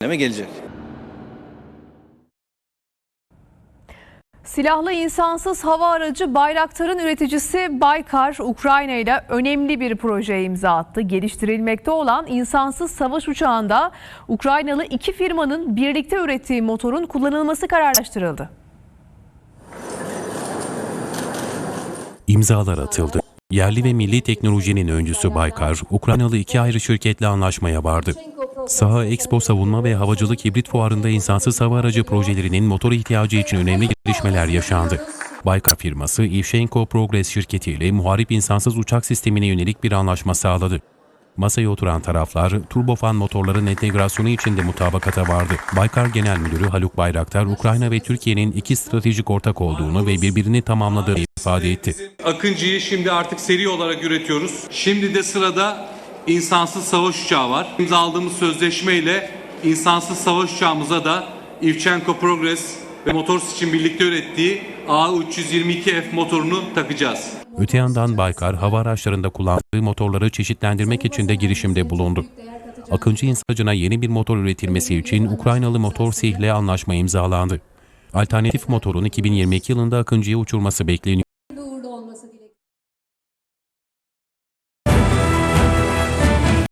gündeme gelecek. Silahlı insansız hava aracı Bayraktar'ın üreticisi Baykar, Ukrayna ile önemli bir projeye imza attı. Geliştirilmekte olan insansız savaş uçağında Ukraynalı iki firmanın birlikte ürettiği motorun kullanılması kararlaştırıldı. İmzalar atıldı. Yerli ve milli teknolojinin öncüsü Baykar, Ukraynalı iki ayrı şirketle anlaşmaya vardı. Saha Expo Savunma ve Havacılık Hibrit Fuarı'nda insansız hava aracı projelerinin motor ihtiyacı için önemli gelişmeler yaşandı. Baykar firması Ivshenko Progress şirketiyle muharip insansız uçak sistemine yönelik bir anlaşma sağladı. Masaya oturan taraflar turbofan motorların entegrasyonu için de mutabakata vardı. Baykar Genel Müdürü Haluk Bayraktar, Ukrayna ve Türkiye'nin iki stratejik ortak olduğunu ve birbirini tamamladığını ifade etti. Akıncı'yı şimdi artık seri olarak üretiyoruz. Şimdi de sırada insansız savaş uçağı var. İmzaladığımız sözleşmeyle insansız savaş uçağımıza da Ivchenko Progress ve Motors için birlikte ürettiği A322F motorunu takacağız. Öte yandan Baykar, hava araçlarında kullandığı motorları çeşitlendirmek için de girişimde bulundu. Akıncı İnsacı'na yeni bir motor üretilmesi için Ukraynalı Motor SİH'le anlaşma imzalandı. Alternatif motorun 2022 yılında Akıncı'ya uçurması bekleniyor.